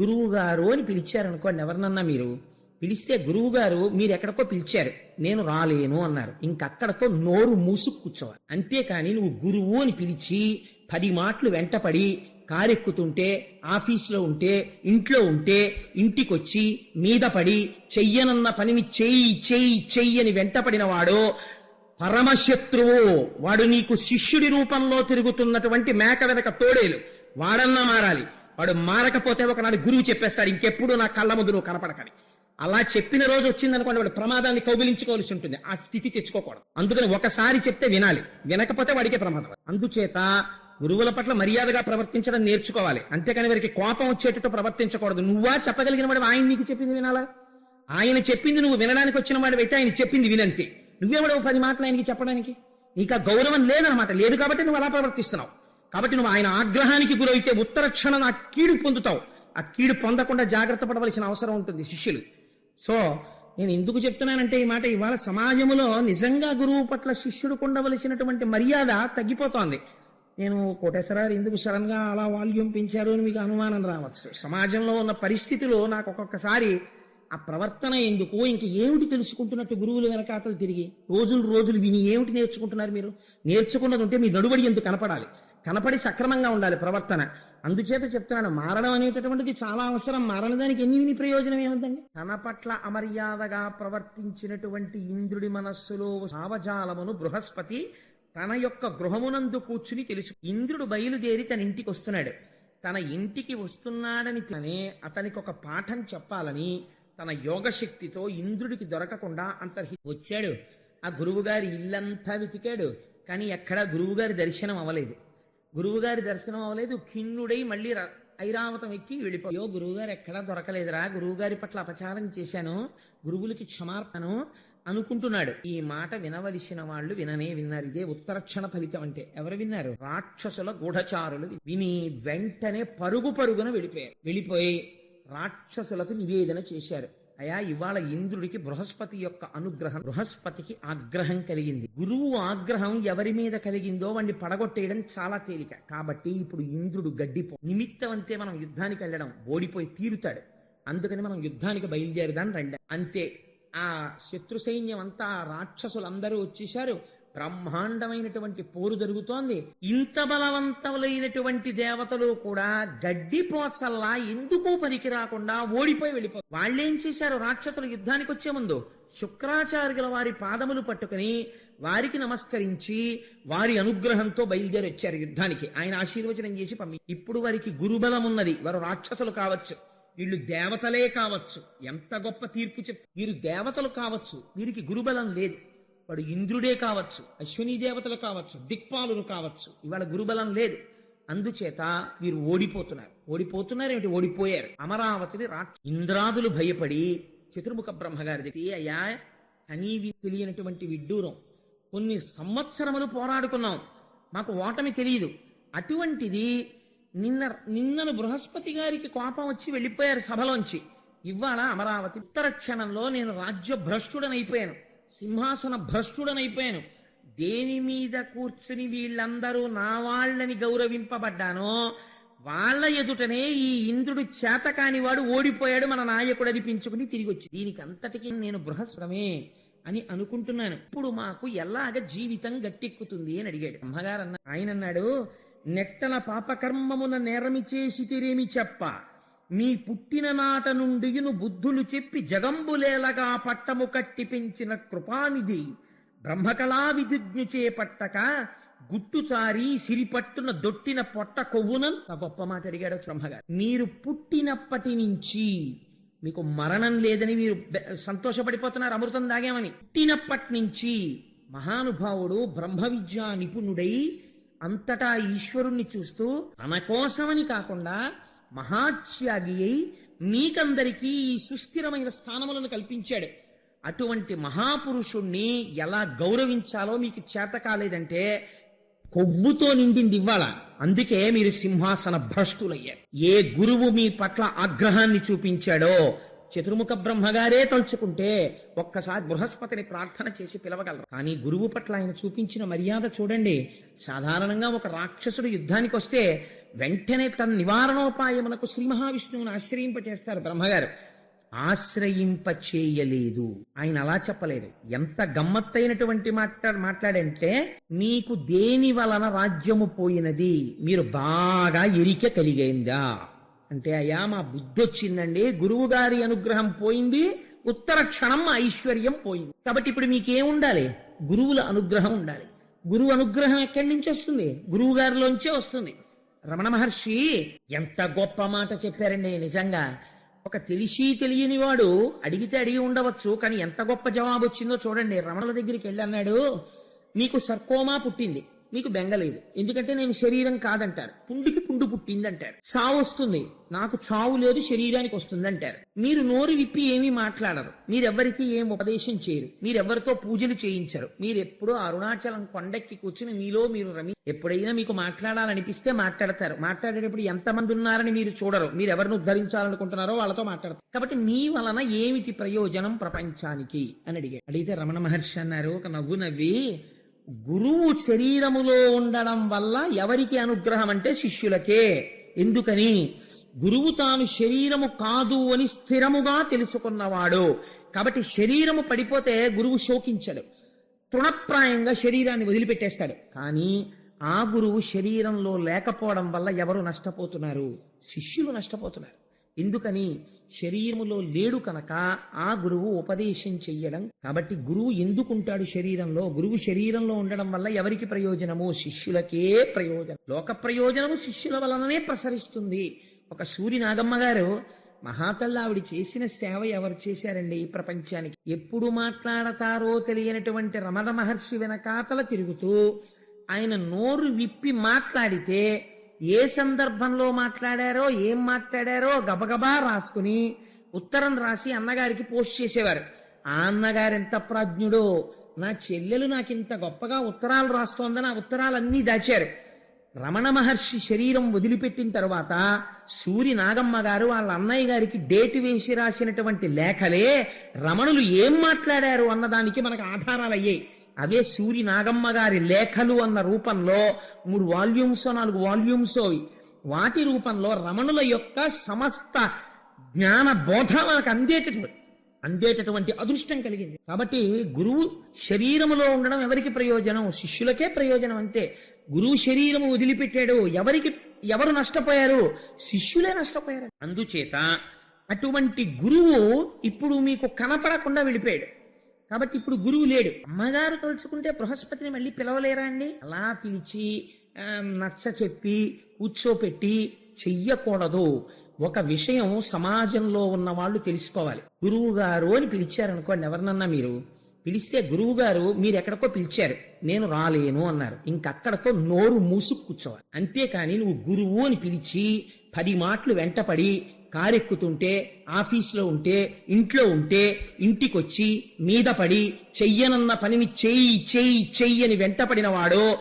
గురువు గారు అని పిలిచారనుకోండి ఎవరినన్నా మీరు? పిలిస్తే గురువు గారు మీరు ఎక్కడికో పిలిచారు. నేను రాలేను అన్నారు. ఇంకక్కడతో నోరు మూసు కూర్చోవాలి. అంతేకాని నువ్వు గురువు అని పిలిచి పది మాటలు వెంటపడి కారెక్కుతుంటే ఆఫీసులో ఉంటే ఇంట్లో ఉంటే ఇంటికొచ్చి మీద పడి చెయ్యనన్న పనిని చెయ్యి చెయ్యి చెయ్యి అని వెంటపడిన వాడు పరమశత్రువు. వాడు నీకు శిష్యుడి రూపంలో తిరుగుతున్నటువంటి మేక వెనక తోడేలు. వాడన్నా మారాలి. వాడు మారకపోతే ఒకనాడు గురువు చెప్పేస్తారు ఇంకెప్పుడు నా కళ్ళ ముందు నువ్వు కనపడకని అలా చెప్పిన రోజు వచ్చిందనుకోండి వాడు ప్రమాదాన్ని కౌగిలించుకోవాల్సి ఉంటుంది. ఆ స్థితి తెచ్చుకోకూడదు. అందుకని ఒకసారి చెప్తే వినాలి. వినకపోతే వాడికే ప్రమాదం. అందుచేత గురువుల పట్ల మర్యాదగా ప్రవర్తించడం నేర్చుకోవాలి. అంతేకాని వారికి కోపం వచ్చేటట్టు ప్రవర్తించకూడదు. నువ్వా చెప్పగలిగిన వాడు ఆయన నీకు చెప్పింది వినాలా? ఆయన చెప్పింది నువ్వు వినడానికి వచ్చిన వాడివైతే ఆయన చెప్పింది వినంతే. నువ్వేవాడు పది మాటలు ఆయనకి చెప్పడానికి? నీకు ఆ గౌరవం లేదనమాట లేదు కాబట్టి నువ్వు అలా ప్రవర్తిస్తున్నావు. కాబట్టి నువ్వు ఆయన ఆగ్రహానికి గురైతే ఉత్తర క్షణం ఆ కీడు పొందుతావు. ఆ కీడు పొందకుండా జాగ్రత్త పడవలసిన అవసరం ఉంటుంది శిష్యులు. సో నేను ఎందుకు చెప్తున్నానంటే ఈ మాట ఇవాళ సమాజంలో నిజంగా గురువు పట్ల శిష్యుడికి ఉండవలసినటువంటి మర్యాద తగ్గిపోతోంది. నేను కోటేశ్వరారు ఎందుకు సడన్గా అలా వాల్యూమ్ పెంచారు అని మీకు అనుమానం రావచ్చు. సమాజంలో ఉన్న పరిస్థితిలో నాకు ఒక్కొక్కసారి ఆ ప్రవర్తన ఎందుకు ఇంక ఏమిటి తెలుసుకుంటున్నట్టు గురువులు వెనకాతలు తిరిగి? రోజులు రోజులు విని ఏమిటి నేర్చుకుంటున్నారు మీరు? నేర్చుకున్నది ఉంటే మీ నడుబడి ఎందుకు కనపడాలి? కనపడి సక్రమంగా ఉండాలి ప్రవర్తన. అందుచేత చెప్తున్నాడు మారడం అనేటటువంటిది చాలా అవసరం. మారనదానికి ఎన్ని విని ప్రయోజనం ఏముందండి? తన పట్ల అమర్యాదగా ప్రవర్తించినటువంటి ఇంద్రుడి మనస్సులో భావజాలమును బృహస్పతి తన యొక్క గృహమునందు కూర్చుని తెలుసు. ఇంద్రుడు బయలుదేరి తన ఇంటికి వస్తున్నాడు. తన ఇంటికి వస్తున్నాడని తనే అతనికి ఒక పాఠం చెప్పాలని తన యోగశక్తితో ఇంద్రుడికి దొరకకుండా అంతర్హి వచ్చాడు. ఆ గురువుగారి ఇల్లంతా వెతికాడు. కానీ ఎక్కడా గురువుగారి దర్శనం అవ్వలేదు. గురువుగారి దర్శనం అవ్వలేదు. ఖిన్నుడై మళ్ళీ ర- ఐరావతం ఎక్కి వెళ్ళిపోయో గురువుగారు ఎక్కడా దొరకలేదురా. గురువుగారి పట్ల అపచారం చేశాను. గురువులకి క్షమార్పణను అనుకుంటున్నాడు. ఈ మాట వినవలసిన వాళ్ళు విననే విన్నారు. ఇదే ఉత్తరక్షణ ఫలితం అంటే. ఎవరు విన్నారు? రాక్షసుల గూఢచారులు విని వెంటనే పరుగు పరుగున వెళ్ళిపోయారు. వెళ్ళిపోయి రాక్షసులకు నివేదన చేశారు. అయా ఇవాళ ఇంద్రుడికి బృహస్పతి యొక్క అనుగ్రహం బృహస్పతికి ఆగ్రహం కలిగింది. గురువు ఆగ్రహం ఎవరి మీద కలిగిందో వాడిని పడగొట్టేయడం చాలా తేలిక. కాబట్టి ఇప్పుడు ఇంద్రుడు గడ్డిపో నిమిత్తం అంతే మనం యుద్ధానికి వెళ్ళడం ఓడిపోయి తీరుతాడు. అందుకని మనం యుద్ధానికి బయలుదేరదాం రండి. అంతే. ఆ శత్రు సైన్యం అంతా ఆ రాక్షసులందరూ వచ్చేశారు. బ్రహ్మాండమైనటువంటి పోరు జరుగుతోంది. ఇంత బలవంతములైనటువంటి దేవతలు కూడా గడ్డి పోచల్లా ఎందుకు పనికి రాకుండా ఓడిపోయి వెళ్ళిపో వాళ్ళేం చేశారు? రాక్షసులు యుద్ధానికి వచ్చే ముందు శుక్రాచార్యుల వారి పాదములు పట్టుకుని వారికి నమస్కరించి వారి అనుగ్రహంతో బయలుదేరి వచ్చారు యుద్ధానికి. ఆయన ఆశీర్వచనం చేసి పంపి ఇప్పుడు వారికి గురుబలం ఉన్నది వారు రాక్షసులు కావచ్చు వీళ్ళు దేవతలే కావచ్చు. ఎంత గొప్ప తీర్పు చెప్ వీరు దేవతలు కావచ్చు వీరికి గురుబలం లేదు. వాడు ఇంద్రుడే కావచ్చు అశ్విని దేవతలు కావచ్చు దిక్పాలులు కావచ్చు. ఇవాళ గురుబలం లేదు. అందుచేత వీరు ఓడిపోతున్నారు. ఓడిపోతున్నారు ఏమిటి ఓడిపోయారు. అమరావతిని రాక్ష ఇంద్రాదులు భయపడి చతుర్ముఖ బ్రహ్మగారి దగ్గరికి అయ్యా? కనీవి తెలియనటువంటి విడ్డూరం. కొన్ని సంవత్సరములు పోరాడుకున్నాం. మాకు ఓటమి తెలియదు అటువంటిది నిన్న నిన్నను బృహస్పతి గారికి కోపం వచ్చి వెళ్ళిపోయారు సభలోంచి. ఇవాళ అమరావతి ఉత్తర క్షణంలో నేను రాజ్య భ్రష్టుడనైపోయాను సింహాసన భ్రష్టుడనైపోయాను. దేని మీద కూర్చుని వీళ్ళందరూ నా వాళ్ళని గౌరవింపబడ్డానో వాళ్ళ ఎదుటనే ఈ ఇంద్రుడు చేతకాని వాడు ఓడిపోయాడు మన నాయకుడు అనిపించుకుని తిరిగి వచ్చి దీనికి అంతటికీ నేను బృహస్పమే అని అనుకుంటున్నాను. ఇప్పుడు మాకు ఎలాగ జీవితం గట్టెక్కుతుంది అని అడిగాడు. అమ్మగారు అన్న ఆయన అన్నాడు నెట్టన పాపకర్మమున నేరమి చేసి తెరేమి చెప్ప. మీ పుట్టిన నాట నుండియును బుద్ధులు చెప్పి జగంబులేలగా పట్టము కట్టి పెంచిన కృపానిధి బ్రహ్మకళా విధిజ్ఞ చేపట్టక గుట్టుచారి సిరిపట్టున దొట్టిన పొట్ట కొవ్వున గొప్ప మాట అడిగాడు బ్రహ్మగారు. మీరు పుట్టినప్పటి నుంచి మీకు మరణం లేదని మీరు సంతోషపడిపోతున్నారు అమృతం దాగామని పుట్టినప్పటి నుంచి మహానుభావుడు బ్రహ్మ విద్యా నిపుణుడై అంతటా ఈశ్వరుణ్ణి చూస్తూ తన కోసమని కాకుండా మహాత్యాగి అయి మీకందరికీ ఈ సుస్థిరమైన స్థానములను కల్పించాడు. అటువంటి మహాపురుషుణ్ణి ఎలా గౌరవించాలో మీకు చేత కాలేదంటే కొవ్వుతో నిండింది ఇవ్వాల. అందుకే మీరు సింహాసన భ్రష్టులయ్యారు. ఏ గురువు మీ పట్ల ఆగ్రహాన్ని చూపించాడో చతుర్ముఖ బ్రహ్మగారే తలుచుకుంటే ఒక్కసారి బృహస్పతిని ప్రార్థన చేసి పిలవగలరు. కానీ గురువు పట్ల ఆయన చూపించిన మర్యాద చూడండి. సాధారణంగా ఒక రాక్షసుడు యుద్ధానికి వస్తే వెంటనే తన నివారణోపాయమునకు శ్రీ మహావిష్ణువుని ఆశ్రయింపచేస్తారు బ్రహ్మగారు. ఆశ్రయింప చేయలేదు ఆయన అలా చెప్పలేదు. ఎంత గమ్మత్తైనటువంటి మాట్లా మాట్లాడంటే మీకు దేని వలన రాజ్యము పోయినది? మీరు బాగా ఎరిక కలిగైందా? అంటే అయ్యా మా బుద్ధి వచ్చిందండి గురువు గారి అనుగ్రహం పోయింది. ఉత్తర క్షణం మా ఐశ్వర్యం పోయింది. కాబట్టి ఇప్పుడు మీకేం ఉండాలి? గురువుల అనుగ్రహం ఉండాలి. గురువు అనుగ్రహం ఎక్కడి నుంచి వస్తుంది? గురువు గారిలోంచే వస్తుంది. రమణ మహర్షి ఎంత గొప్ప మాట చెప్పారండి నిజంగా. ఒక తెలిసి తెలియని వాడు అడిగితే అడిగి ఉండవచ్చు కానీ ఎంత గొప్ప జవాబు వచ్చిందో చూడండి. రమణుల దగ్గరికి వెళ్ళన్నాడు నీకు సర్కోమా పుట్టింది. మీకు బెంగలేదు ఎందుకంటే నేను శరీరం కాదంటారు పుండికి పుండు పుట్టింది అంటారు చావు వస్తుంది. నాకు చావు లేదు శరీరానికి వస్తుంది అంటారు మీరు నోరు విప్పి ఏమీ మాట్లాడరు. మీరెవ్వరికి ఏం ఉపదేశం చేయరు. మీరెవ్వరితో పూజలు చేయించరు. మీరు ఎప్పుడూ అరుణాచలం కొండెక్కి కూర్చుని మీలో మీరు రమి ఎప్పుడైనా మీకు మాట్లాడాలనిపిస్తే మాట్లాడతారు. మాట్లాడేటప్పుడు ఎంతమంది ఉన్నారని మీరు చూడరు. మీరు ఎవరిని ఉద్ధరించాలనుకుంటున్నారో వాళ్ళతో మాట్లాడతారు. కాబట్టి మీ వలన ఏమిటి ప్రయోజనం ప్రపంచానికి? అని అడిగారు అడిగితే రమణ మహర్షి అన్నారు ఒక నవ్వు నవ్వి గురువు శరీరములో ఉండడం వల్ల ఎవరికి అనుగ్రహం అంటే శిష్యులకే. ఎందుకని? గురువు తాను శరీరము కాదు అని స్థిరముగా తెలుసుకున్నవాడు. కాబట్టి శరీరము పడిపోతే గురువు శోకించడు. తృణప్రాయంగా శరీరాన్ని వదిలిపెట్టేస్తాడు. కానీ ఆ గురువు శరీరంలో లేకపోవడం వల్ల ఎవరు నష్టపోతున్నారు? శిష్యులు నష్టపోతున్నారు. ఎందుకని? శరీరములో లేడు కనుక ఆ గురువు ఉపదేశం చెయ్యడం. కాబట్టి గురువు ఎందుకుంటాడు శరీరంలో? గురువు శరీరంలో ఉండడం వల్ల ఎవరికి ప్రయోజనము? శిష్యులకే ప్రయోజనం. లోక ప్రయోజనము శిష్యుల వలననే ప్రసరిస్తుంది. ఒక సూరి నాగమ్మ గారు మహాతల్లి ఆవిడ చేసిన సేవ ఎవరు చేశారండి ఈ ప్రపంచానికి? ఎప్పుడు మాట్లాడతారో తెలియనటువంటి రమణ మహర్షి వెనకాతల తిరుగుతూ ఆయన నోరు విప్పి మాట్లాడితే ఏ సందర్భంలో మాట్లాడారో ఏం మాట్లాడారో గబగబా రాసుకుని ఉత్తరం రాసి అన్నగారికి పోస్ట్ చేసేవారు. ఆ అన్నగారు ఎంత ప్రాజ్ఞుడో నా చెల్లెలు నాకు ఇంత గొప్పగా ఉత్తరాలు రాస్తోందని ఆ ఉత్తరాలన్నీ దాచారు. రమణ మహర్షి శరీరం వదిలిపెట్టిన తర్వాత సూరి నాగమ్మ గారు వాళ్ళ అన్నయ్య గారికి డేట్ వేసి రాసినటువంటి లేఖలే రమణులు ఏం మాట్లాడారు అన్నదానికి మనకు ఆధారాలు అయ్యాయి అవే సూరి నాగమ్మ గారి లేఖలు అన్న రూపంలో మూడు వాల్యూమ్స్ నాలుగు వాల్యూమ్స్ వాటి రూపంలో రమణుల యొక్క సమస్త జ్ఞాన బోధ మనకు అందేటటువంటి అందేటటువంటి అదృష్టం కలిగింది. కాబట్టి గురువు శరీరములో ఉండడం ఎవరికి ప్రయోజనం? శిష్యులకే ప్రయోజనం అంతే. గురువు శరీరము వదిలిపెట్టాడు ఎవరికి ఎవరు నష్టపోయారు? శిష్యులే నష్టపోయారు. అందుచేత అటువంటి గురువు ఇప్పుడు మీకు కనపడకుండా వెళ్ళిపోయాడు. కాబట్టి ఇప్పుడు గురువు లేడు. అమ్మగారు తలుచుకుంటే బృహస్పతిని మళ్ళీ పిలవలేరా అండి? అలా పిలిచి నచ్చ చెప్పి కూర్చోపెట్టి చెయ్యకూడదు. ఒక విషయం సమాజంలో ఉన్న వాళ్ళు తెలుసుకోవాలి గురువు గారు అని పిలిచారనుకోండి ఎవరినన్నా మీరు? పిలిస్తే గురువు గారు మీరు ఎక్కడికో పిలిచారు. నేను రాలేను అన్నారు. ఇంకక్కడతో నోరు మూసుకు కూర్చోవాలి. అంతేకాని నువ్వు గురువు అని పిలిచి పది మాటలు వెంటపడి కారెక్కుతుంటే ఆఫీసులో ఉంటే ఇంట్లో ఉంటే ఇంటికొచ్చి మీద పడి చెయ్యనన్న పనిని చెయ్యి చెయ్యి చెయ్యి అని వెంటపడిన వాడు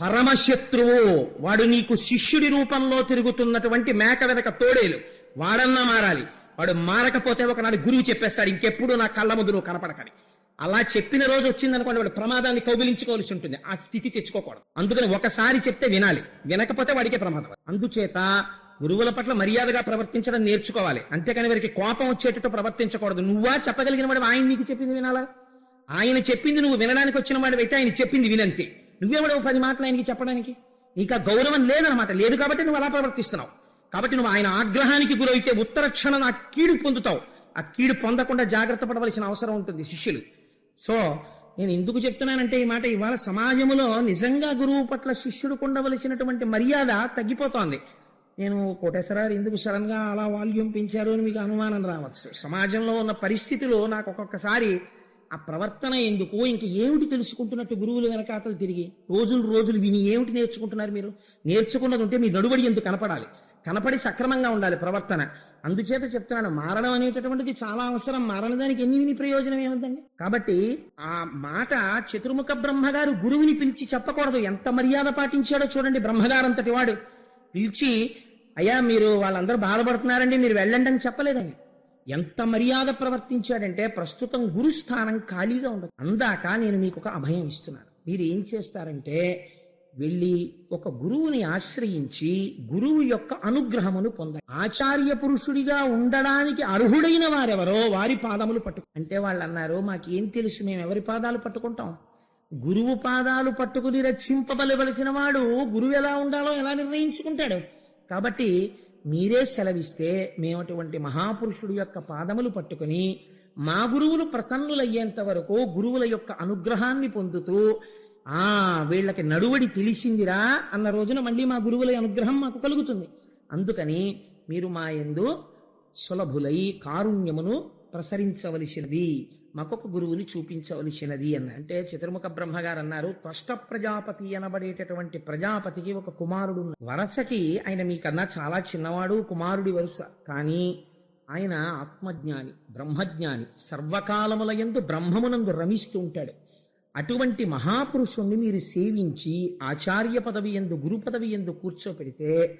పరమశత్రువు వాడు నీకు శిష్యుడి రూపంలో తిరుగుతున్నటువంటి మేక వెనక తోడేలు. వాడన్నా మారాలి. వాడు మారకపోతే ఒకనాడు గురువు చెప్పేస్తాడు ఇంకెప్పుడు నా కళ్ళ ముందు నువ్వు కనపడకని. అలా చెప్పిన రోజు వచ్చిందనుకోండి వాడు ప్రమాదాన్ని కౌగిలించుకోవాల్సి ఉంటుంది. ఆ స్థితి తెచ్చుకోకూడదు. అందుకని ఒకసారి చెప్తే వినాలి. వినకపోతే వాడికే ప్రమాదం. అందుచేత గురువుల పట్ల మర్యాదగా ప్రవర్తించడం నేర్చుకోవాలి. అంతేకాని వారికి కోపం వచ్చేటట్టు ప్రవర్తించకూడదు. నువ్వా చెప్పగలిగిన వాడు ఆయన నీకు చెప్పింది వినాలా? ఆయన చెప్పింది నువ్వు వినడానికి వచ్చిన వాడివైతే ఆయన చెప్పింది వినంతే. నువ్వేమడవు పది మాటలు ఆయనకి చెప్పడానికి? నీకు గౌరవం లేదనమాట లేదు కాబట్టి నువ్వు అలా ప్రవర్తిస్తున్నావు. కాబట్టి నువ్వు ఆయన ఆగ్రహానికి గురైతే ఉత్తర క్షణం ఆ కీడు పొందుతావు. ఆ కీడు పొందకుండా జాగ్రత్త పడవలసిన అవసరం ఉంటుంది శిష్యులు. సో నేను ఎందుకు చెప్తున్నానంటే ఈ మాట ఇవాళ సమాజంలో నిజంగా గురువు పట్ల శిష్యుడికి ఉండవలసినటువంటి మర్యాద తగ్గిపోతోంది. నేను కోటేశ్వరారు ఎందుకు సడన్గా అలా వాల్యూమ్ పెంచారు అని మీకు అనుమానం రావచ్చు. సమాజంలో ఉన్న పరిస్థితిలో నాకు ఒక్కొక్కసారి ఆ ప్రవర్తన ఎందుకు ఇంక ఏమిటి తెలుసుకుంటున్నట్టు గురువులు వెనకాతలు తిరిగి రోజులు రోజులు విని ఏమిటి నేర్చుకుంటున్నారు మీరు? నేర్చుకున్నది ఉంటే మీ నడుబడి ఎందుకు కనపడాలి? కనపడి సక్రమంగా ఉండాలి ప్రవర్తన. అందుచేత చెప్తున్నాను మారడం అనేటటువంటిది చాలా అవసరం. మారని దానికి ఎన్ని విని ప్రయోజనం ఏముందండి? కాబట్టి ఆ మాట చతుర్ముఖ బ్రహ్మగారు గురువుని పిలిచి చెప్పకూడదు. ఎంత మర్యాద పాటించాడో చూడండి బ్రహ్మగారంతటి వాడు. పిలిచి అయ్యా మీరు వాళ్ళందరూ బాధపడుతున్నారండి మీరు వెళ్ళండి అని చెప్పలేదని ఎంత మర్యాద ప్రవర్తించాడంటే ప్రస్తుతం గురుస్థానం ఖాళీగా ఉండదు. అందాక నేను మీకు ఒక అభయం ఇస్తున్నాను. మీరు ఏం చేస్తారంటే వెళ్ళి ఒక గురువుని ఆశ్రయించి గురువు యొక్క అనుగ్రహమును పొందాలి. ఆచార్య పురుషుడిగా ఉండడానికి అర్హుడైన వారెవరో వారి పాదములు పట్టు అంటే వాళ్ళు అన్నారు మాకేం తెలుసు మేము ఎవరి పాదాలు పట్టుకుంటాం? గురువు పాదాలు పట్టుకుని రక్షింపబలవలసిన వాడు గురువు ఎలా ఉండాలో ఎలా నిర్ణయించుకుంటాడు? కాబట్టి మీరే సెలవిస్తే మేము అటువంటి యొక్క పాదములు పట్టుకుని మా గురువులు ప్రసన్నులయ్యేంత వరకు గురువుల యొక్క అనుగ్రహాన్ని పొందుతూ ఆ వీళ్ళకి నడువడి తెలిసిందిరా అన్న రోజున మళ్ళీ మా గురువుల అనుగ్రహం మాకు కలుగుతుంది. అందుకని మీరు మా ఎందు సులభులై కారుణ్యమును ప్రసరించవలసినది. మాకొక గురువుని చూపించవలసినది అని అంటే చతుర్ముఖ బ్రహ్మగారు అన్నారు త్వష్ట ప్రజాపతి అనబడేటటువంటి ప్రజాపతికి ఒక కుమారుడు వరసకి ఆయన మీకన్నా చాలా చిన్నవాడు కుమారుడి వరుస. కానీ ఆయన ఆత్మజ్ఞాని బ్రహ్మజ్ఞాని సర్వకాలముల ఎందు బ్రహ్మమునందు రమిస్తూ ఉంటాడు. అటువంటి మహాపురుషుణ్ణి మీరు సేవించి ఆచార్య పదవి ఎందు గురు పదవి ఎందు కూర్చోపెడితే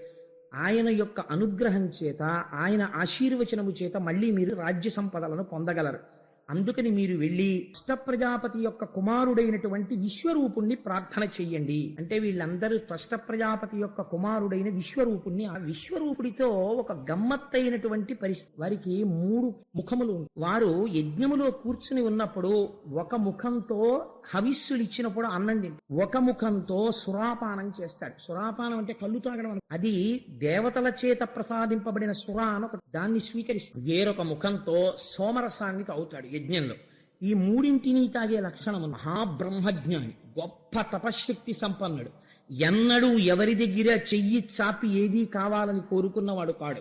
ఆయన యొక్క అనుగ్రహం చేత ఆయన ఆశీర్వచనము చేత మళ్ళీ మీరు రాజ్య సంపదలను పొందగలరు. అందుకని మీరు వెళ్ళి అష్ట ప్రజాపతి యొక్క కుమారుడైనటువంటి విశ్వరూపుణ్ణి ప్రార్థన చెయ్యండి. అంటే వీళ్ళందరూ త్వష్ట ప్రజాపతి యొక్క కుమారుడైన విశ్వరూపుణ్ణి ఆ విశ్వరూపుడితో ఒక గమ్మత్తైనటువంటి పరిస్థితి. వారికి మూడు ముఖములు వారు యజ్ఞములో కూర్చుని ఉన్నప్పుడు ఒక ముఖంతో హవిస్సులు ఇచ్చినప్పుడు అన్నం తింటాడు ఒక ముఖంతో సురాపానం చేస్తాడు. సురాపానం అంటే కళ్ళు తాగడం అది దేవతల చేత ప్రసాదింపబడిన సురా అని ఒక దాన్ని స్వీకరిస్తాడు. వేరొక ముఖంతో సోమరసాన్ని తాగుతాడు. యజ్ఞంలో. ఈ మూడింటిని తాగే లక్షణము మహాబ్రహ్మజ్ఞాని గొప్ప తపశ్శక్తి సంపన్నుడు. ఎన్నడూ ఎవరి దగ్గర చెయ్యి చాపి ఏదీ కావాలని కోరుకున్నవాడు కాడు.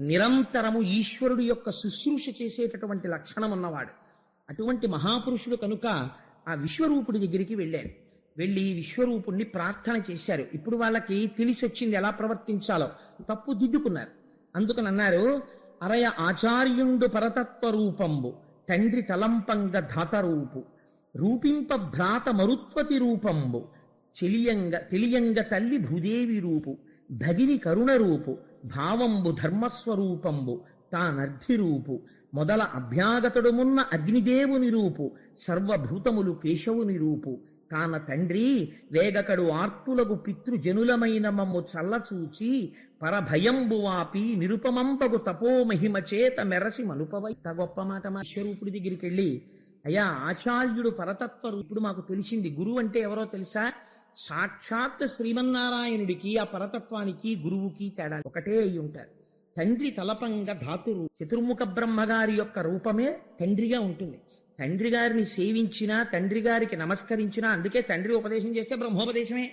నిరంతరము ఈశ్వరుడు యొక్క శుశ్రూష చేసేటటువంటి లక్షణం ఉన్నవాడు. అటువంటి మహాపురుషుడు కనుక ఆ విశ్వరూపుడి దగ్గరికి వెళ్ళారు వెళ్ళి విశ్వరూపుణ్ణి ప్రార్థన చేశారు. ఇప్పుడు వాళ్ళకి తెలిసి వచ్చింది ఎలా ప్రవర్తించాలో. తప్పు దిద్దుకున్నారు అందుకని అన్నారు అరయ ఆచార్యుండు పరతత్వ రూపంబు తండ్రి తలంపంగ ధాతరూపు రూపింప భ్రాత మరుత్వతి రూపంబు చెలియంగ తెలియంగ తల్లి భూదేవి రూపు భగిని కరుణ రూపు భావంబు ధర్మస్వరూపంబు తానర్ధి రూపు మొదల అభ్యాగతుడుమున్న అగ్నిదేవుని రూపు సర్వభూతములు కేశవుని రూపు కాన తండ్రి వేగకడు ఆర్తులకు పితృజనులమైన మమ్ము చల్లచూచి పరభయంబువాపి నిరుపమంపగు తపోమహిమ చేత మెరసి మనుపవై ఇంత గొప్ప మాట మా దగ్గరికి వెళ్ళి అయ్యా ఆచార్యుడు పరతత్వ ఇప్పుడు మాకు తెలిసింది. గురువు అంటే ఎవరో తెలుసా? సాక్షాత్ శ్రీమన్నారాయణుడికి ఆ పరతత్వానికి గురువుకి తేడా. ఒకటే అయి ఉంటారు తండ్రి తలపంగ ధాతురు. చతుర్ముఖ బ్రహ్మగారి యొక్క రూపమే తండ్రిగా ఉంటుంది. తండ్రి గారిని సేవించినా తండ్రి గారికి నమస్కరించినా అందుకే తండ్రి ఉపదేశం చేస్తే బ్రహ్మోపదేశమే.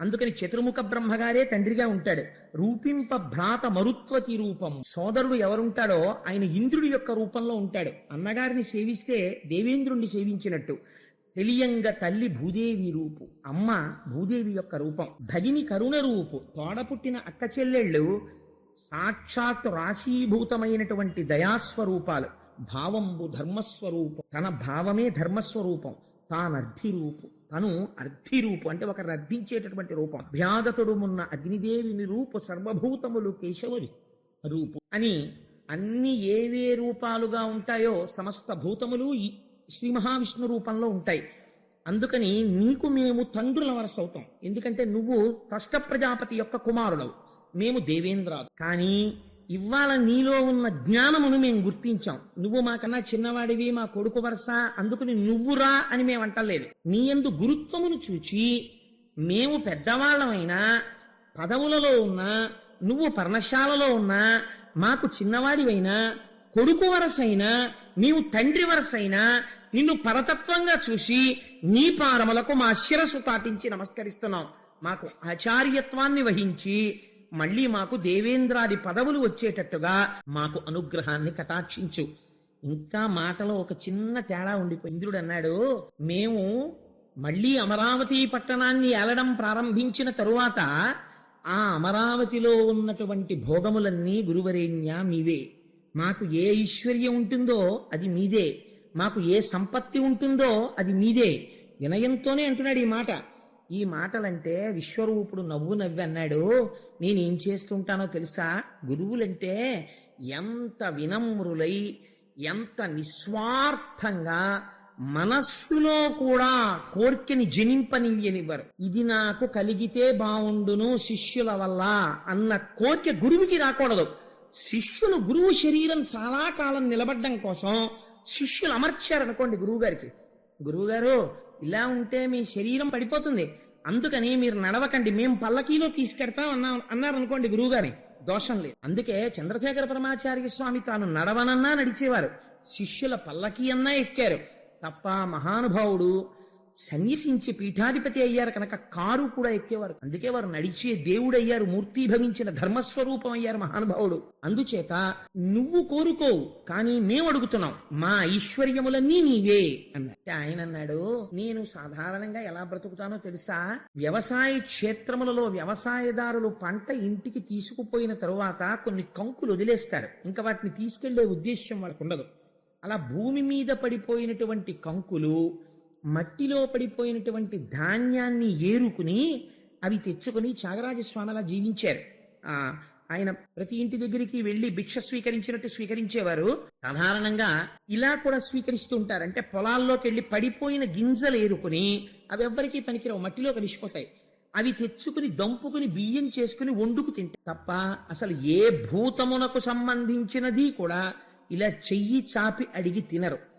అందుకని చతుర్ముఖ బ్రహ్మగారే తండ్రిగా ఉంటాడు. రూపింప భ్రాత మరుత్వతి రూపం. సోదరుడు ఎవరుంటాడో ఆయన ఇంద్రుడి యొక్క రూపంలో ఉంటాడు. అన్నగారిని సేవిస్తే దేవేంద్రుణ్ణి సేవించినట్టు. తెలియంగ తల్లి భూదేవి రూపు. అమ్మ భూదేవి యొక్క రూపం. భగిని కరుణ రూపు. తోడ పుట్టిన అక్క చెల్లెళ్ళు సాక్షాత్ రాశీభూతమైనటువంటి దయాస్వరూపాలు. భావంబు ధర్మస్వరూపం. తన భావమే ధర్మస్వరూపం. తానర్థి రూపు తను అర్థి రూపు అంటే ఒక రద్దించేటటువంటి రూపం. అభ్యాగతుడు ఉన్న అగ్నిదేవిని రూపు సర్వభూతములు కేశవుని రూపు అని అన్ని ఏవే రూపాలుగా ఉంటాయో సమస్త భూతములు శ్రీ మహావిష్ణు రూపంలో ఉంటాయి. అందుకని నీకు మేము తండ్రుల వరస అవుతాం. ఎందుకంటే నువ్వు కష్ట ప్రజాపతి యొక్క కుమారుడవు మేము దేవేంద్రాలు. కానీ ఇవాళ నీలో ఉన్న జ్ఞానమును మేము గుర్తించాం. నువ్వు మాకన్నా చిన్నవాడివి మా కొడుకు వరస అందుకుని నువ్వురా అని మేము అంటలేదు. నీ ఎందు గురుత్వమును చూచి మేము పెద్దవాళ్ళమైనా పదవులలో ఉన్నా నువ్వు పర్ణశాలలో ఉన్నా మాకు చిన్నవాడివైనా కొడుకు వరసైనా నీవు తండ్రి వరసైనా నిన్ను పరతత్వంగా చూసి నీ పారములకు మా శిరస్సు తాటించి నమస్కరిస్తున్నాం. మాకు ఆచార్యత్వాన్ని వహించి మళ్ళీ మాకు దేవేంద్రాది పదవులు వచ్చేటట్టుగా మాకు అనుగ్రహాన్ని కటాక్షించు. ఇంకా మాటలో ఒక చిన్న తేడా ఉండిపోయి ఇంద్రుడు అన్నాడు మేము మళ్ళీ అమరావతి పట్టణాన్ని ఏలడం ప్రారంభించిన తరువాత ఆ అమరావతిలో ఉన్నటువంటి భోగములన్నీ గురువరేణ్య మీవే. మాకు ఏ ఐశ్వర్యం ఉంటుందో అది మీదే. మాకు ఏ సంపత్తి ఉంటుందో అది మీదే. వినయంతోనే అంటున్నాడు ఈ మాట. ఈ మాటలంటే విశ్వరూపుడు నవ్వు నవ్వి అన్నాడు. నేనేం చేస్తుంటానో తెలుసా? గురువులంటే ఎంత వినమ్రులై ఎంత నిస్వార్థంగా మనస్సులో కూడా కోర్కెని జనింపనివ్వనివ్వరు ఇది నాకు కలిగితే బావుండును శిష్యుల వల్ల అన్న కోర్కె గురువుకి రాకూడదు. శిష్యులు గురువు శరీరం చాలా కాలం నిలబడ్డం కోసం శిష్యులు అమర్చారనుకోండి గురువు గారికి గురువుగారు ఇలా ఉంటే మీ శరీరం పడిపోతుంది. అందుకని మీరు నడవకండి. మేము పల్లకీలో తీసుకెడతాం అన్నా అన్నారనుకోండి అనుకోండి గురువుగారి. దోషం లేదు. అందుకే చంద్రశేఖర పరమాచార్య స్వామి తాను నడవనన్నా నడిచేవారు. శిష్యుల పల్లకీ అన్నా ఎక్కారు. తప్ప మహానుభావుడు సన్యసించి పీఠాధిపతి అయ్యారు కనుక కారు కూడా ఎక్కేవారు. అందుకే వారు నడిచే దేవుడయ్యారు మూర్తి భవించిన ధర్మస్వరూపం అయ్యారు మహానుభావుడు. అందుచేత నువ్వు కోరుకోవు కానీ మేము అడుగుతున్నాం. మా ఐశ్వర్యములన్నీ నీవే అన్నారు ఆయన అన్నాడు నేను సాధారణంగా ఎలా బ్రతుకుతానో తెలుసా? వ్యవసాయ క్షేత్రములలో వ్యవసాయదారులు పంట ఇంటికి తీసుకుపోయిన తరువాత కొన్ని కంకులు వదిలేస్తారు. ఇంకా వాటిని తీసుకెళ్ళే ఉద్దేశ్యం వాళ్ళకు ఉండదు. అలా భూమి మీద పడిపోయినటువంటి కంకులు మట్టిలో పడిపోయినటువంటి ధాన్యాన్ని ఏరుకుని అవి తెచ్చుకుని త్యాగరాజస్వామిలా జీవించారు. ఆ ఆయన ప్రతి ఇంటి దగ్గరికి వెళ్ళి భిక్ష స్వీకరించినట్టు స్వీకరించేవారు. సాధారణంగా ఇలా కూడా స్వీకరిస్తూ ఉంటారు. అంటే పొలాల్లోకి వెళ్ళి పడిపోయిన గింజలు ఏరుకుని అవి ఎవ్వరికీ పనికిరావు మట్టిలో కలిసిపోతాయి అవి తెచ్చుకుని దంపుకుని బియ్యం చేసుకుని వండుకు తింటారు తప్ప అసలు ఏ భూతమునకు సంబంధించినది కూడా ఇలా చెయ్యి చాపి అడిగి తినరు.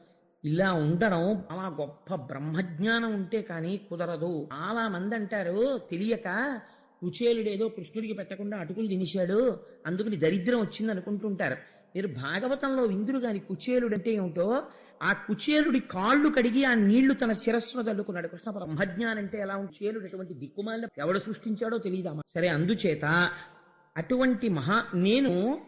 ఇలా ఉండడం అలా గొప్ప బ్రహ్మజ్ఞానం ఉంటే కానీ కుదరదు. చాలా మంది అంటారు తెలియక కుచేలుడేదో కృష్ణుడికి పెట్టకుండా అటుకులు తినేశాడు అందుకని దరిద్రం వచ్చింది అనుకుంటుంటారు. మీరు భాగవతంలో ఇంద్రుడు గాని కుచేలుడు అంటే ఏమిటో ఆ కుచేలుడి కాళ్ళు కడిగి ఆ నీళ్ళు తన శిరస్సును తల్లుకున్నాడు. కృష్ణ బ్రహ్మజ్ఞానం అంటే ఎలా ఉంది? చేలుడు అటువంటి దిక్కుమాలను ఎవడు సృష్టించాడో తెలియదామా సరే అందుచేత అటువంటి మహా నేను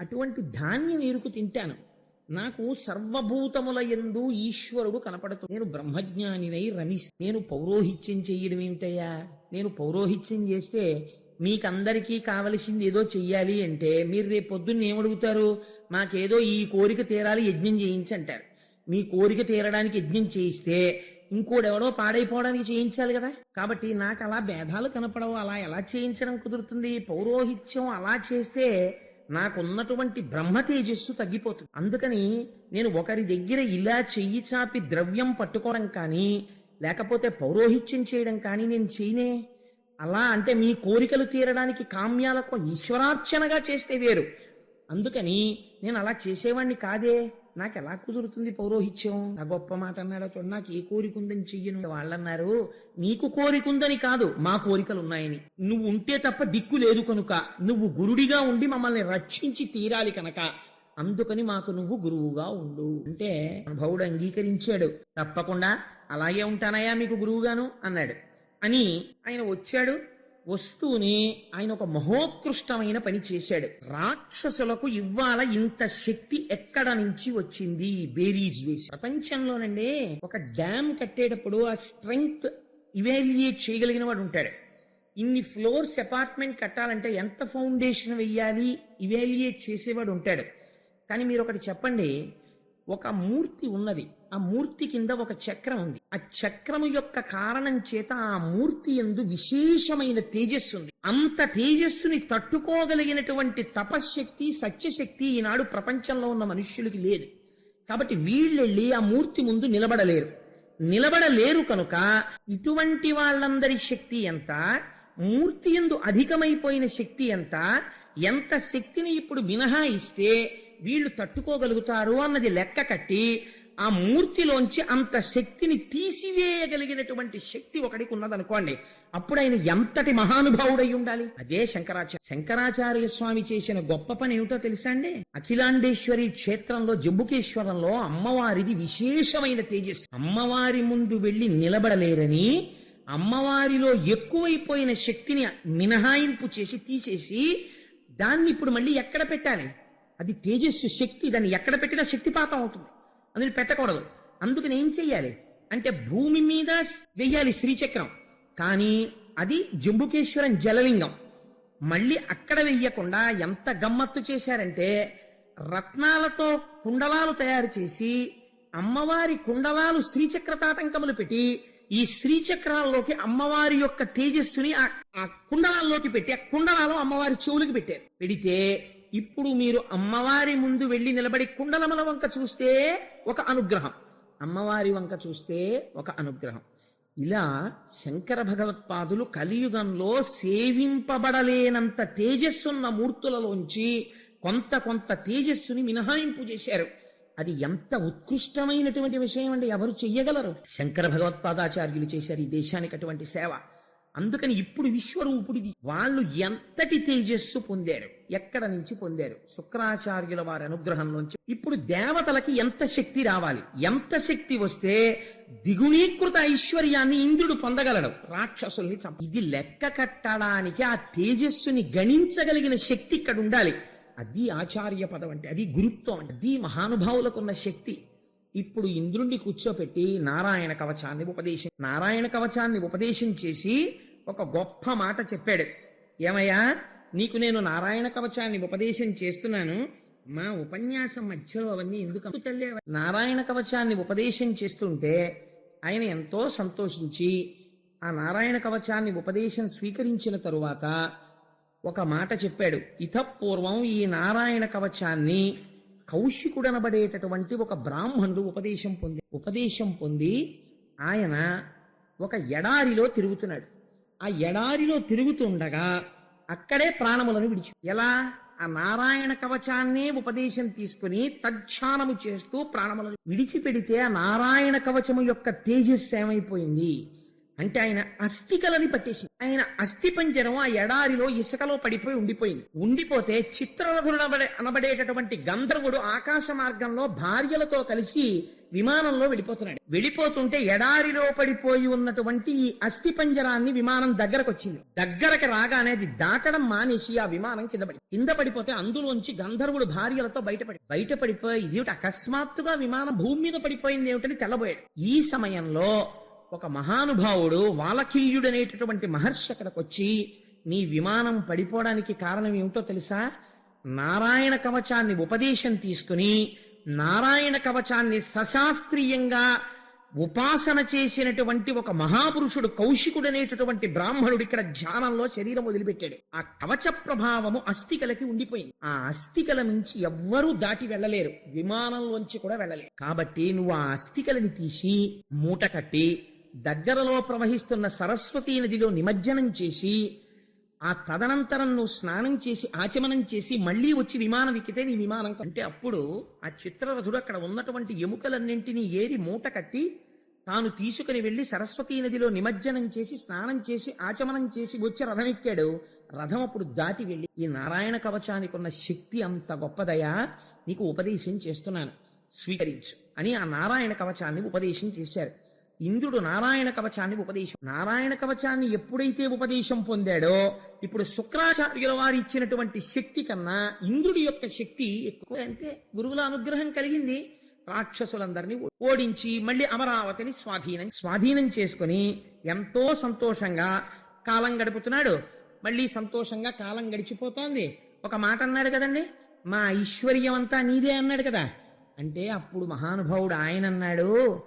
అటువంటి ధాన్యం ఎరుకు తింటాను. నాకు సర్వభూతముల ఎందు ఈశ్వరుడు కనపడుతూ. నేను బ్రహ్మజ్ఞానినై రమిస్ నేను పౌరోహిత్యం చెయ్యడం ఏమిటయ్యా నేను పౌరోహిత్యం చేస్తే మీకందరికీ కావలసింది ఏదో చెయ్యాలి అంటే మీరు రేపు పొద్దున్న ఏమడుగుతారు మాకేదో ఈ కోరిక తీరాలి యజ్ఞం చేయించి అంటారు. మీ కోరిక తీరడానికి యజ్ఞం చేయిస్తే ఇంకోడెవడో పాడైపోవడానికి చేయించాలి కదా? కాబట్టి నాకు అలా భేదాలు కనపడవు. అలా ఎలా చేయించడం కుదురుతుంది? పౌరోహిత్యం అలా చేస్తే నాకున్నటువంటి బ్రహ్మ తేజస్సు తగ్గిపోతుంది. అందుకని నేను ఒకరి దగ్గర ఇలా చెయ్యి చాపి ద్రవ్యం పట్టుకోవడం కానీ లేకపోతే పౌరోహిత్యం చేయడం కానీ నేను చేయనే. అలా అంటే మీ కోరికలు తీరడానికి కామ్యాలకు ఈశ్వరార్చనగా చేస్తే వేరు. అందుకని నేను అలా చేసేవాడిని కాదే. నాకు ఎలా కుదురుతుంది పౌరోహిత్యం? నా గొప్ప మాట అన్నాడు చూడు నాకు ఏ కోరిక ఉందని చెయ్యను. వాళ్ళన్నారు నీకు కోరిక ఉందని కాదు మా కోరికలు ఉన్నాయని నువ్వు ఉంటే తప్ప దిక్కు లేదు కనుక నువ్వు గురుడిగా ఉండి మమ్మల్ని రక్షించి తీరాలి కనుక. అందుకని మాకు నువ్వు గురువుగా ఉండు. అంటే భవుడు అంగీకరించాడు. తప్పకుండా అలాగే ఉంటానయ్యా మీకు గురువుగాను అన్నాడు. అని ఆయన వచ్చాడు. వస్తూనే ఆయన ఒక మహోత్కృష్టమైన పని చేశాడు. రాక్షసులకు ఇవ్వాల ఇంత శక్తి ఎక్కడ నుంచి వచ్చింది? బేరీజ్ వేసి. ప్రపంచంలోనండి ఒక డ్యామ్ కట్టేటప్పుడు ఆ స్ట్రెంగ్త్ ఇవాల్యుయేట్ చేయగలిగిన వాడు ఉంటాడు. ఇన్ని ఫ్లోర్స్ అపార్ట్మెంట్ కట్టాలంటే ఎంత ఫౌండేషన్ వెయ్యాలి? ఇవాల్యుయేట్ చేసేవాడు ఉంటాడు. కానీ మీరు ఒకటి చెప్పండి ఒక మూర్తి ఉన్నది. ఆ మూర్తి కింద ఒక చక్రం ఉంది. ఆ చక్రము యొక్క కారణం చేత ఆ మూర్తి ఎందు విశేషమైన తేజస్సు ఉంది. అంత తేజస్సుని తట్టుకోగలిగినటువంటి తపశ్శక్తి సత్యశక్తి ఈనాడు ప్రపంచంలో ఉన్న మనుష్యులకి లేదు. కాబట్టి వీళ్ళెళ్ళి ఆ మూర్తి ముందు నిలబడలేరు. నిలబడలేరు కనుక ఇటువంటి వాళ్ళందరి శక్తి ఎంత? మూర్తి ఎందు అధికమైపోయిన శక్తి ఎంత? ఎంత శక్తిని ఇప్పుడు మినహాయిస్తే వీళ్ళు తట్టుకోగలుగుతారు అన్నది లెక్క కట్టి ఆ మూర్తిలోంచి అంత శక్తిని తీసివేయగలిగినటువంటి శక్తి ఒకడికి ఉన్నదనుకోండి అప్పుడు ఆయన ఎంతటి మహానుభావుడై ఉండాలి? అదే శంకరాచార్య శంకరాచార్య స్వామి చేసిన గొప్ప పని ఏమిటో తెలుసా అండి? అఖిలాండేశ్వరి క్షేత్రంలో జంబుకేశ్వరంలో అమ్మవారిది విశేషమైన తేజస్సు. అమ్మవారి ముందు వెళ్ళి నిలబడలేరని అమ్మవారిలో ఎక్కువైపోయిన శక్తిని మినహాయింపు చేసి తీసేసి దాన్ని ఇప్పుడు మళ్ళీ ఎక్కడ పెట్టాలి? అది తేజస్సు శక్తి దాన్ని ఎక్కడ పెట్టినా శక్తిపాతం అవుతుంది. అందులో పెట్టకూడదు. అందుకని ఏం చెయ్యాలి? అంటే భూమి మీద వెయ్యాలి శ్రీచక్రం. కానీ అది జంబుకేశ్వరం జలలింగం. మళ్ళీ అక్కడ వెయ్యకుండా ఎంత గమ్మత్తు చేశారంటే రత్నాలతో కుండలాలు తయారు చేసి అమ్మవారి కుండలాలు శ్రీచక్ర తాటంకములు పెట్టి ఈ శ్రీచక్రాల్లోకి అమ్మవారి యొక్క తేజస్సుని ఆ కుండలాల్లోకి పెట్టి ఆ కుండలాలు అమ్మవారి చెవులకి పెట్టారు. పెడితే ఇప్పుడు మీరు అమ్మవారి ముందు వెళ్ళి నిలబడి కుండలముల వంక చూస్తే ఒక అనుగ్రహం. అమ్మవారి వంక చూస్తే ఒక అనుగ్రహం. ఇలా శంకర భగవత్పాదులు కలియుగంలో సేవింపబడలేనంత తేజస్సున్న మూర్తులలోంచి కొంత కొంత తేజస్సుని మినహాయింపు చేశారు. అది ఎంత ఉత్కృష్టమైనటువంటి విషయం అండి ఎవరు చెయ్యగలరు? శంకర భగవత్పాదాచార్యులు చేశారు ఈ దేశానికి అటువంటి సేవ. అందుకని ఇప్పుడు విశ్వరూపుడిది. వాళ్ళు ఎంతటి తేజస్సు పొందారు? ఎక్కడ నుంచి పొందారు? శుక్రాచార్యుల వారి అనుగ్రహం నుంచి. ఇప్పుడు దేవతలకి ఎంత శక్తి రావాలి? ఎంత శక్తి వస్తే దిగుణీకృత ఐశ్వర్యాన్ని ఇంద్రుడు పొందగలడు. రాక్షసుల్ని చంప. ఇది లెక్క కట్టడానికి ఆ తేజస్సుని గణించగలిగిన శక్తి ఇక్కడ ఉండాలి. అది ఆచార్య పదం అంటే అది గురుత్వం అంటే అది మహానుభావులకున్న శక్తి. ఇప్పుడు ఇంద్రుణ్ణి కూర్చోపెట్టి నారాయణ కవచాన్ని ఉపదేశం నారాయణ కవచాన్ని ఉపదేశం చేసి ఒక గొప్ప మాట చెప్పాడు. ఏమయ్యా? నీకు నేను నారాయణ కవచాన్ని ఉపదేశం చేస్తున్నాను. మా ఉపన్యాసం మధ్యలో అవన్నీ ఎందుకు చెల్లేవా? నారాయణ కవచాన్ని ఉపదేశం చేస్తుంటే ఆయన ఎంతో సంతోషించి ఆ నారాయణ కవచాన్ని ఉపదేశం స్వీకరించిన తరువాత ఒక మాట చెప్పాడు. ఇతపూర్వం ఈ నారాయణ కవచాన్ని కౌశికుడనబడేటటువంటి ఒక బ్రాహ్మణుడు ఉపదేశం పొంది ఉపదేశం పొంది ఆయన ఒక ఎడారిలో తిరుగుతున్నాడు. ఆ ఎడారిలో తిరుగుతుండగా అక్కడే ప్రాణములను విడిచి ఎలా? ఆ నారాయణ కవచాన్నే ఉపదేశం తీసుకుని తజ్ఞానము చేస్తూ ప్రాణములను విడిచిపెడితే ఆ నారాయణ కవచము యొక్క తేజస్సు ఏమైపోయింది? అంటే ఆయన అస్థికలని పట్టేసి ఆయన అస్థి పంజరం ఆ ఎడారిలో ఇసుకలో పడిపోయి ఉండిపోయింది. ఉండిపోతే చిత్రరథుడు అనబడేటటువంటి గంధర్వుడు ఆకాశ మార్గంలో భార్యలతో కలిసి విమానంలో వెళ్ళిపోతున్నాడు. వెళ్ళిపోతుంటే ఎడారిలో పడిపోయి ఉన్నటువంటి ఈ అస్థి పంజరాన్ని విమానం దగ్గరకు వచ్చింది దగ్గరకు రాగానే అది దాటడం మానేసి ఆ విమానం కింద పడి కింద పడిపోతే అందులోంచి గంధర్వుడు భార్యలతో బయటపడి బయటపడిపోయి ఇది అకస్మాత్తుగా విమానం భూమి మీద పడిపోయింది ఏమిటని తెల్లబోయాడు. ఈ సమయంలో ఒక మహానుభావుడు వాలకీయుడనేటటువంటి మహర్షి అక్కడికి వచ్చి నీ విమానం పడిపోవడానికి కారణం ఏమిటో తెలుసా? నారాయణ కవచాన్ని ఉపదేశం తీసుకుని నారాయణ కవచాన్ని సశాస్త్రీయంగా ఉపాసన చేసినటువంటి ఒక మహాపురుషుడు కౌశికుడనేటటువంటి బ్రాహ్మణుడు ఇక్కడ ధ్యానంలో శరీరం వదిలిపెట్టాడు. ఆ కవచ ప్రభావము అస్థికలకి ఉండిపోయింది. ఆ అస్థికల నుంచి ఎవ్వరూ దాటి వెళ్ళలేరు. విమానంలోంచి కూడా వెళ్ళలేరు. కాబట్టి నువ్వు ఆ అస్థికలని తీసి మూట కట్టి దగ్గరలో ప్రవహిస్తున్న సరస్వతీ నదిలో నిమజ్జనం చేసి ఆ తదనంతరం నువ్వు స్నానం చేసి ఆచమనం చేసి మళ్ళీ వచ్చి విమానం ఎక్కితే నీ విమానం అంటే అప్పుడు ఆ చిత్రరథుడు అక్కడ ఉన్నటువంటి ఎముకలన్నింటినీ ఏరి మూట కట్టి తాను తీసుకుని వెళ్ళి సరస్వతీ నదిలో నిమజ్జనం చేసి స్నానం చేసి ఆచమనం చేసి వచ్చి రథం ఎక్కాడు. రథం అప్పుడు దాటి వెళ్ళి ఈ నారాయణ కవచానికి ఉన్న శక్తి అంత గొప్పదయా? నీకు ఉపదేశం చేస్తున్నాను. స్వీకరించు అని ఆ నారాయణ కవచాన్ని ఉపదేశం చేశారు. ఇంద్రుడు నారాయణ కవచాన్ని ఉపదేశం నారాయణ కవచాన్ని ఎప్పుడైతే ఉపదేశం పొందాడో ఇప్పుడు శుక్రాచార్యుల వారు ఇచ్చినటువంటి శక్తి కన్నా ఇంద్రుడి యొక్క శక్తి ఎక్కువ. అంటే గురువుల అనుగ్రహం కలిగింది. రాక్షసులందరినీ ఓడించి మళ్ళీ అమరావతిని స్వాధీనం స్వాధీనం చేసుకుని ఎంతో సంతోషంగా కాలం గడుపుతున్నాడు. మళ్ళీ సంతోషంగా కాలం గడిచిపోతోంది. ఒక మాట అన్నాడు కదండి? మా ఐశ్వర్యం అంతా నీదే అన్నాడు కదా. అంటే అప్పుడు మహానుభావుడు ఆయన అన్నాడు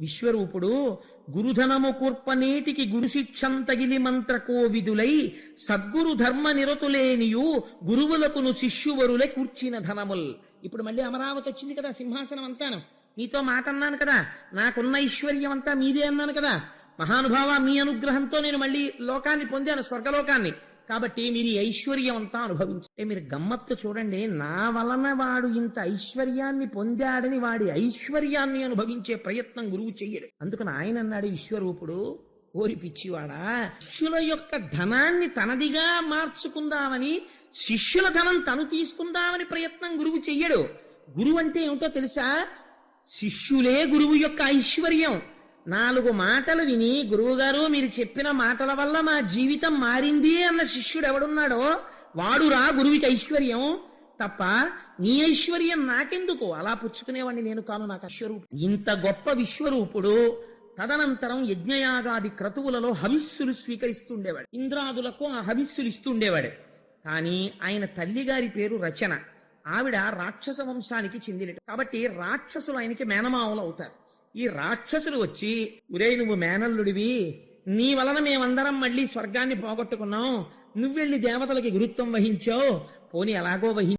విశ్వరూపుడు గురుధనము కూర్పనేటికి గురుశిక్షం తగిలి మంత్ర కోవిదులై సద్గురు ధర్మ నిరతులేనియు గురువులకును శిష్యువరులే కూర్చిన ధనముల్. ఇప్పుడు మళ్ళీ అమరావతి వచ్చింది కదా సింహాసనం అంతాను. మీతో మాట అన్నాను కదా. నాకున్న ఐశ్వర్యం అంతా మీదే అన్నాను కదా. మహానుభావ మీ అనుగ్రహంతో నేను మళ్ళీ లోకాన్ని పొందాను స్వర్గలోకాన్ని. కాబట్టి మీరు ఐశ్వర్యం అంతా అనుభవించే. మీరు గమ్మత్తు చూడండి నా వలన వాడు ఇంత ఐశ్వర్యాన్ని పొందాడని వాడి ఐశ్వర్యాన్ని అనుభవించే ప్రయత్నం గురువు చెయ్యడు. అందుకని ఆయన అన్నాడు విశ్వరూపుడు ఓరి పిచ్చివాడా శిష్యుల యొక్క ధనాన్ని తనదిగా మార్చుకుందామని శిష్యుల ధనం తను తీసుకుందామని ప్రయత్నం గురువు చెయ్యడు. గురువు అంటే ఏమిటో తెలుసా? శిష్యులే గురువు యొక్క ఐశ్వర్యం. నాలుగు మాటలు విని గురువుగారు మీరు చెప్పిన మాటల వల్ల మా జీవితం మారింది అన్న శిష్యుడు ఎవడున్నాడో వాడురా గురువికి ఐశ్వర్యం. తప్ప నీ ఐశ్వర్యం నాకెందుకు? అలా పుచ్చుకునేవాడిని నేను కాను నాకు అశ్వరూపు ఇంత గొప్ప విశ్వరూపుడు తదనంతరం యజ్ఞయాగాది క్రతువులలో హవిస్సులు స్వీకరిస్తుండేవాడు. ఇంద్రాదులకు ఆ హవిస్సులు ఇస్తుండేవాడు. కానీ ఆయన తల్లిగారి పేరు రచన. ఆవిడ రాక్షస వంశానికి చెందినట్టు. కాబట్టి రాక్షసులు ఆయనకి మేనమావులు అవుతారు. ఈ రాక్షసులు వచ్చి ఉరే నువ్వు మేనల్లుడివి. నీ వలన మేమందరం మళ్ళీ స్వర్గాన్ని పోగొట్టుకున్నాం. నువ్వెళ్ళి దేవతలకి గురుత్వం వహించావు. పోని ఎలాగో వహి